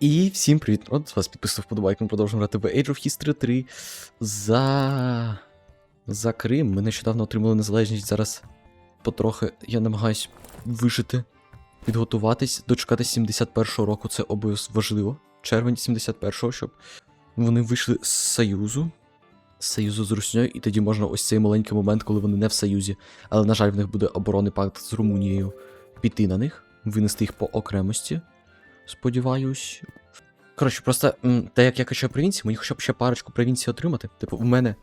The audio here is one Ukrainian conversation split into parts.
І всім привіт! От з вас підписав вподобайку, ми продовжуємо грати в Age of History 3 за. За Крим. Ми нещодавно отримали незалежність. Зараз потрохи я намагаюсь вижити, підготуватись, дочекатись 71-го року. Це обов'язково важливо. Червень 71-го, щоб вони вийшли з Союзу. З Союзу з Руснею, і тоді можна ось цей маленький момент, коли вони не в Союзі. Але, на жаль, в них буде оборонний пакт з Румунією. Піти на них, винести їх по окремості. Сподіваюсь. Коротше, просто те, як я качаю провінції, мені хоча б ще парочку провінцій отримати. Типу, в мене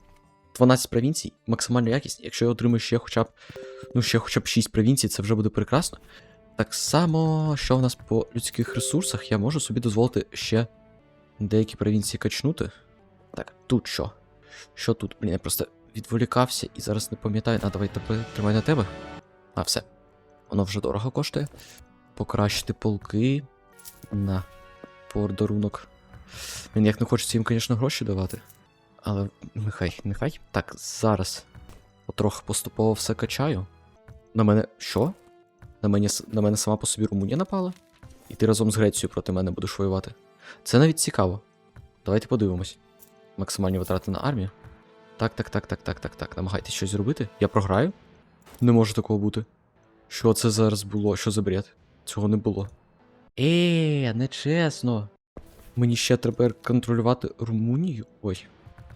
12 провінцій, максимальна якість. Якщо я отримаю ще хоча б, ну, ще хоча б 6 провінцій, це вже буде прекрасно. Так само, що в нас по людських ресурсах, я можу собі дозволити ще деякі провінції качнути. Так, тут що? Що тут? Блін, я просто відволікався і зараз не пам'ятаю. А, давай тебе тримай на тебе. А, все. Воно вже дорого коштує. Покращити полки. На подарунок. Він як не хочеться їм, звісно, гроші давати. Але нехай, нехай. Так, зараз. Потрохи поступово все качаю. На мене. Що? На мене, на мене сама по собі Румунія напала? І ти разом з Грецією проти мене будеш воювати. Це навіть цікаво. Давайте подивимось. Максимальні витрати на армію. Так, так, так, так, так, так, так. Намагайтесь щось зробити. Я програю? Не може такого бути. Що це зараз було? Що за бред? Цього не було. Е, нечесно. Мені ще треба контролювати Румунію. Ой.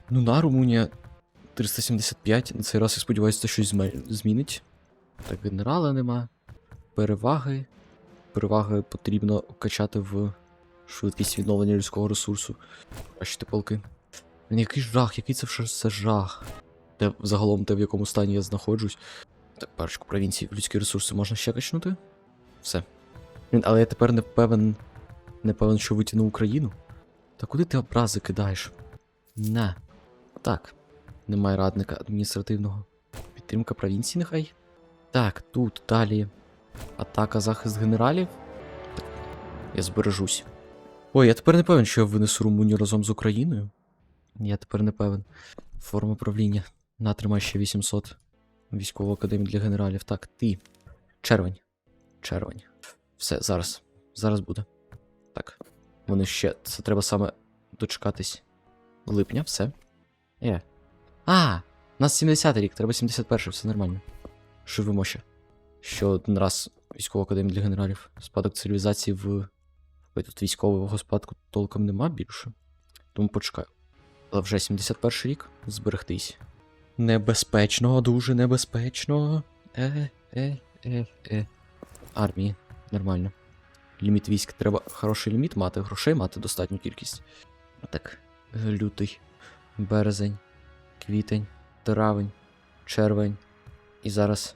Ну на Румунія 375. На цей раз я сподіваюся, це щось змінить. Так, генерала нема. Переваги. Переваги потрібно качати в швидкість відновлення людського ресурсу. Кращити полки. Який жах, який це все жах. Де загалом те, в якому стані я знаходжусь. Так, парочку провінцій. Людські ресурси можна ще качнути. Все. Блін, але я тепер не певен. Не певен, що витягну Україну. Та куди ти образи кидаєш? На. Так. Немає радника адміністративного. Підтримка провінції нехай. Так, тут далі. Атака, захист генералів. Так. Я збережусь. Ой, я тепер не певен, що я винесу Румунію разом з Україною. Я тепер не певен. Форма правління. Натримай ще 800. Військову академію для генералів. Так, ти. Червень. Червень. Все, зараз. Зараз буде. Так. Вони ще. Це треба саме дочекатись. Липня, все. Е. А! У нас 70 рік, треба 71-й, все нормально. Живемо ще. Ще один раз військова академія для генералів. Спадок цивілізації в. Ой, тут військового спадку толком нема більше. Тому почекаю. Але вже 71 рік зберегтись. Небезпечно, дуже небезпечно. Е, е, е, е. Армії. Нормально. Ліміт військ. Треба хороший ліміт мати, грошей мати достатню кількість. Так, лютий, березень, квітень, травень, червень. І зараз.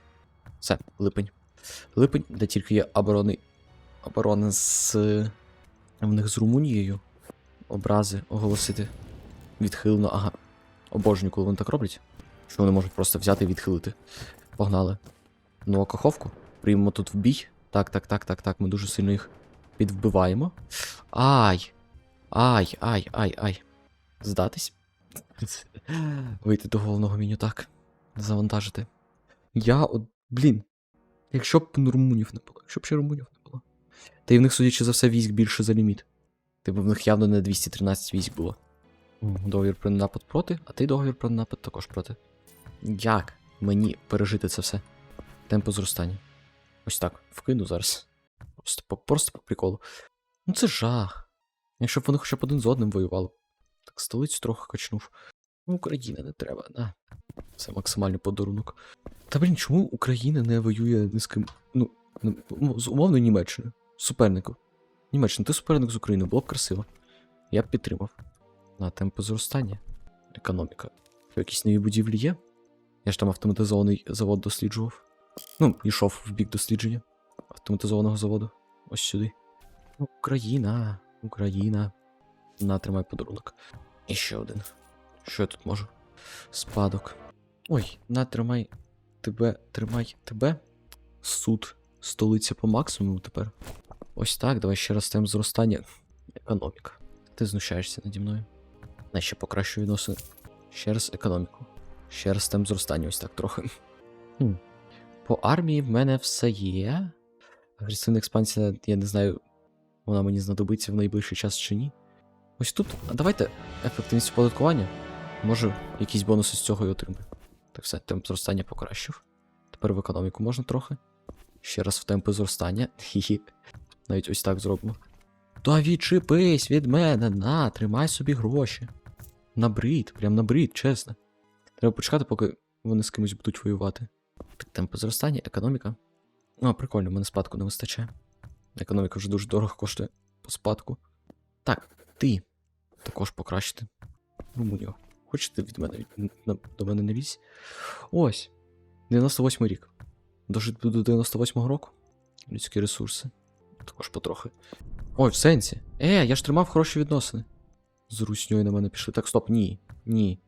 Все, липень. Липень, де тільки є оборони. Оборона з. В них з Румунією. Образи оголосити. Відхилено, ага. Обожнюю, коли вони так роблять. Що вони можуть просто взяти і відхилити. Погнали. Ну, а каховку. Приймемо тут в бій. Так, так, так, так, так. Ми дуже сильно їх підвбиваємо. Ай! Ай, ай, ай, ай. Здатись. Вийти до головного меню, так. Завантажити. Я от. Блін. Якщо б румунів не було, якщо б ще румунів не було. Та й в них, судячи за все, військ більше за ліміт. Типу в них явно не 213 військ було. Договір про напад проти, а ти договір про напад також проти. Як мені пережити це все? Темпо зростання. Ось так, вкину зараз. Просто по, просто по приколу. Ну це жах. Якщо б вони хоча б один з одним воювали. Так столицю трохи качнув. Ну, Україна не треба, да. Це максимальний подарунок. Та блін, чому Україна не воює ні з ким. Ну, ну, з умовною Німеччиною. Суперником. Німеччина, ти суперник з Україною, було б красиво. Я б підтримав. На темпо зростання. Економіка. Якісь нові будівлі є? Я ж там автоматизований завод досліджував. Ну, йшов в бік дослідження автоматизованого заводу. Ось сюди. Україна, Україна. На, тримай подарунок. І ще один. Що я тут можу? Спадок. Ой, на, тримай тебе, тримай тебе. Суд. Столиця по максимуму тепер. Ось так, давай ще раз темп зростання. Економіка. Ти знущаєшся наді мною. На ще покращую відносини. Ще раз економіку. Ще раз темп зростання, ось так трохи. Хм. По армії в мене все є. Агресивна експансія, я не знаю. вона мені знадобиться в найближчий час чи ні. Ось тут, давайте ефективність оподаткування. Може, якісь бонуси з цього і отримаю. Так все, темп зростання покращив. Тепер в економіку можна трохи. Ще раз в темпи зростання. Хі-хі. Навіть ось так зробимо. Та відчепись від мене, на, тримай собі гроші. На брід, прям на брід, чесно. Треба почекати, поки вони з кимось будуть воювати. Так, темпи зростання, економіка. О, прикольно, в мене спадку не вистачає. Економіка вже дуже дорого коштує по спадку. Так, ти також покращити. Румунію. Хочете від мене до мене не лізь? Ось. 98 рік. Дожити до 98-го року. Людські ресурси. Також потрохи. Ой, в сенсі. Е, я ж тримав хороші відносини. З русньою на мене пішли. Так, стоп, ні. Ні.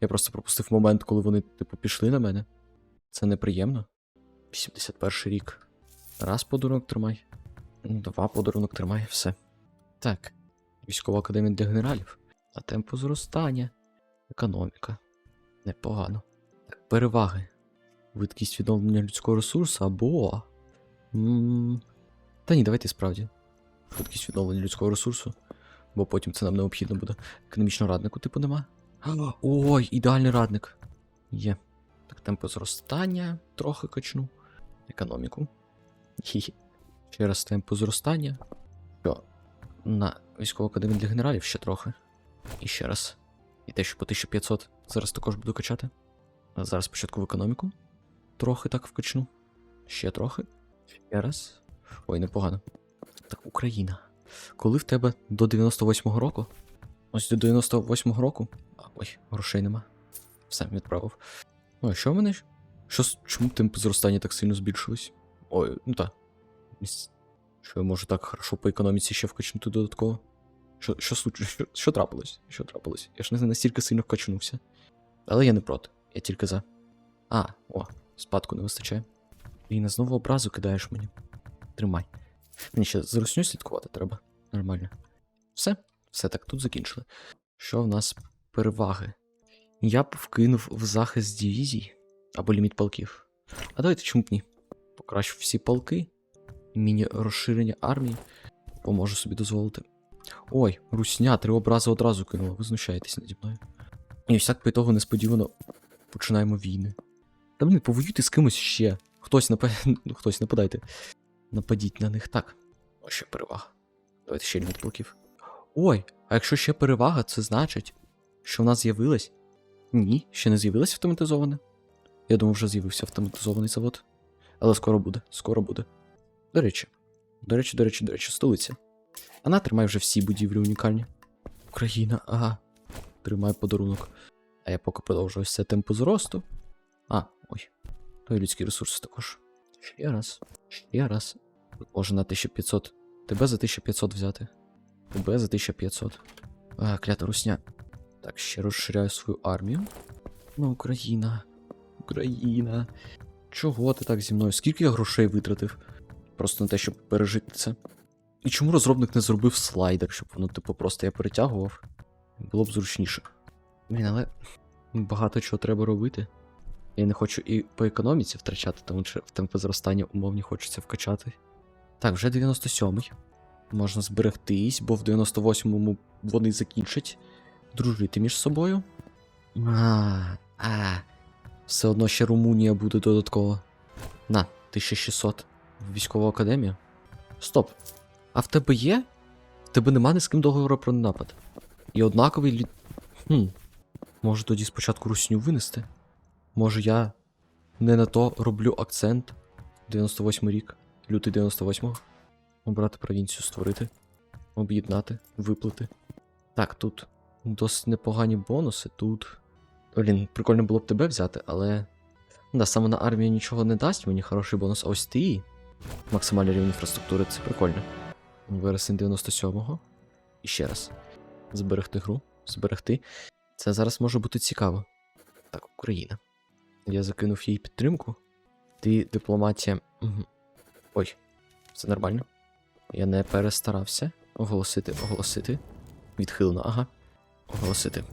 Я просто пропустив момент, коли вони, типу, пішли на мене. Це неприємно. 81 рік. Раз подарунок тримай. Два подарунок тримай, все. Так. Військова академія для генералів. А темпу зростання. Економіка. Непогано. Так, переваги. Видкість відновлення людського ресурсу або. м, Та ні, давайте справді. Швидкість відновлення людського ресурсу. Бо потім це нам необхідно буде. Економічного раднику, типу, нема. Ой, ідеальний радник. Є. Так, темпи зростання трохи качну. Економіку. Хі-хі. Ще раз темпу зростання. Що? На військову академію для генералів ще трохи. І ще раз. І те, що по 1500 зараз також буду качати. А зараз спочатку в економіку. Трохи так вкачну. Ще трохи. Ще раз. Ой, непогано. Так, Україна. Коли в тебе до 98-го року? Ось до 98-го року. Ой, грошей нема. Все, відправив. Ой, що в мене? Що, чому темпи зростання так сильно збільшились? Ой, ну так. Що я можу так хорошо по економіці ще вкачнути додатково? Що, що, що, що трапилось? Що трапилось? Я ж не настільки сильно вкачнувся. Але я не проти, я тільки за. А, о, спадку не вистачає. І на знову образу кидаєш мені. Тримай. Мені ще за русню слідкувати треба. Нормально. Все, все так, тут закінчили. Що в нас переваги? Я б вкинув в захист дивізій або ліміт полків. А давайте чому б ні? Покращу всі полки. Міні розширення армії. Поможу собі дозволити. Ой, русня, три образи одразу кинула, ви знущаєтесь наді мною. І ось так по ітогу несподівано починаємо війни. Та блін, повоюйте з кимось ще. Хтось напа... ну, хтось нападайте. Нападіть на них так. Ось ще перевага. Давайте ще ліміт полків. Ой, а якщо ще перевага, це значить, що в нас з'явилась. Ні, ще не з'явилось автоматизоване. Я думав, вже з'явився автоматизований завод. Але скоро буде, скоро буде. До речі, до речі, до речі, до речі, столиця. Вона тримає вже всі будівлі унікальні. Україна, ага. Тримай подарунок. А я поки продовжую все темпу зросту. А, ой. То і людські ресурси також. Ще раз. Ще раз. Може на 1500. Тебе за 1500 взяти. Тебе за 1500. А, клята русня. Так, ще розширяю свою армію. Ну, Україна. Україна. Чого ти так зі мною? Скільки я грошей витратив? Просто на те, щоб пережити це. І чому розробник не зробив слайдер, щоб воно, типу, просто я перетягував? Було б зручніше. Блін, але багато чого треба робити. Я не хочу і по економіці втрачати, тому що в темпи зростання умовні хочеться вкачати. Так, вже 97-й. Можна зберегтись, бо в 98-му вони закінчать дружити між собою. А, а. Все одно ще Румунія буде додатково. На, 1600 в військову академію. Стоп. А в тебе є? В тебе нема ні з ким договору про напад. І однаковий лі... Хм. Може тоді спочатку русню винести? Може я не на то роблю акцент 98 рік, лютий 98-го. Обрати провінцію створити, об'єднати, виплати. Так, тут досить непогані бонуси. Тут. Блін, прикольно було б тебе взяти, але. Да, саме на армію нічого не дасть, мені хороший бонус. Ось ти. Максимальний рівень інфраструктури, це прикольно. Вересень 97-го. І ще раз. Зберегти гру. Зберегти. Це зараз може бути цікаво. Так, Україна. Я закинув їй підтримку. Ти дипломатія. Ой, все нормально. Я не перестарався. Оголосити, оголосити. Відхилено, ага. Оголосити.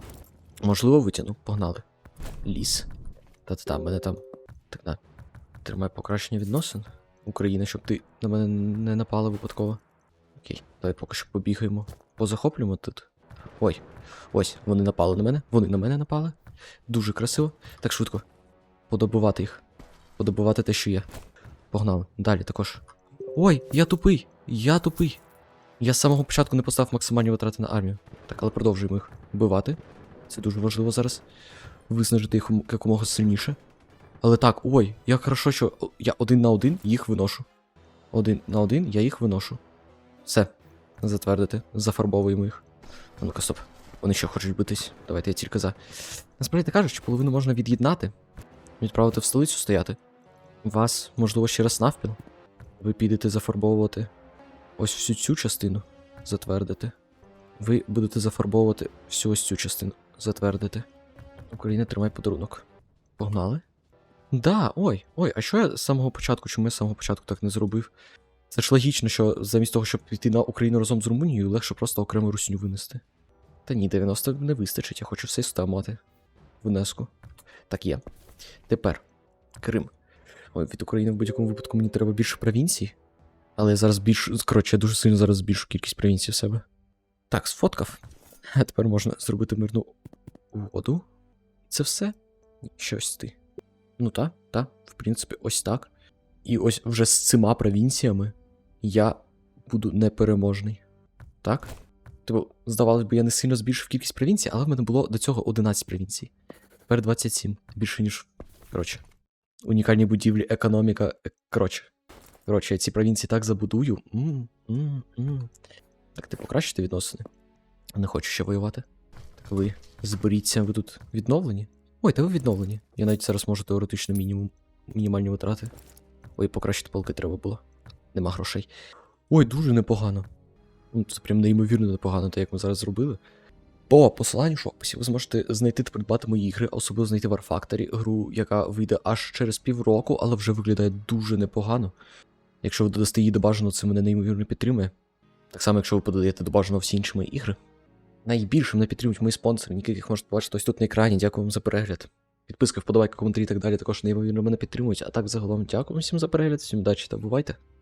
Можливо, витягну. Погнали. Ліс. Та-та-та, мене там. Так, да. Тримай покращення відносин. Україна, щоб ти на мене не напала випадково. Окей, давай поки що побігаємо. Позахоплюємо тут. Ой, ось, вони напали на мене. Вони на мене напали. Дуже красиво. Так швидко. Подобувати їх. Подобувати те, що є. Погнали. Далі також. Ой, я тупий! Я тупий. Я з самого початку не поставив максимальні витрати на армію. Так, але продовжуємо їх вбивати. Це дуже важливо зараз. Виснажити їх якомога сильніше. Але так, ой, як хорошо, що я один на один їх виношу. Один на один я їх виношу. Все. Затвердити. Зафарбовуємо їх. А ну-ка, стоп. Вони що хочуть битись? Давайте я тільки за. Насправді кажучи, половину можна від'єднати. Відправити в столицю стояти. Вас, можливо, ще раз навпіл. Ви підете зафарбовувати ось всю цю частину. Затвердити. Ви будете зафарбовувати всю ось цю частину. Затвердити. Україна, тримай подарунок. Погнали? Да, ой, ой, а що я з самого початку, чому я з самого початку так не зробив? Це ж логічно, що замість того, щоб піти на Україну разом з Румунією, легше просто окрему русню винести. Та ні, 90 не вистачить, я хочу все сюди мати. Внеску. Так є. Тепер. Крим. Ой, від України в будь-якому випадку мені треба більше провінцій. Але я зараз більш. Коротше, я дуже сильно зараз збільшу кількість провінцій в себе. Так, сфоткав. А тепер можна зробити мирну угоду. Це все? Щось ти. Ну та, та, в принципі, ось так. І ось вже з цими провінціями я буду непереможний. Так? Типу, здавалось би, я не сильно збільшив кількість провінцій, але в мене було до цього 11 провінцій. Тепер 27. Більше, ніж. Коротше. Унікальні будівлі, економіка. е, Коротше. Коротше, я ці провінції так забудую. м м м Так, ти покращите відносини? Не хочу ще воювати. Так ви зберіться, ви тут відновлені? Ой, та ви відновлені. Я навіть зараз можу теоретично мінімум. Мінімальні витрати. Ой, покращити полки треба було. Нема грошей. Ой, дуже непогано. Ну, Це прям неймовірно непогано, те, як ми зараз зробили. По посиланню в описі ви зможете знайти та придбати мої ігри, особливо знайти War гру, яка вийде аж через півроку, але вже виглядає дуже непогано. Якщо ви додасте її до бажаного, це мене неймовірно підтримує. Так само, якщо ви подаєте до бажаного всі інші мої ігри. Найбільше мене підтримують мої спонсори, яких можете побачити ось тут на екрані. Дякую вам за перегляд. Підписка, вподобайка, коментарі і так далі також неймовірно мене підтримують. А так загалом дякую всім за перегляд, всім удачі та бувайте.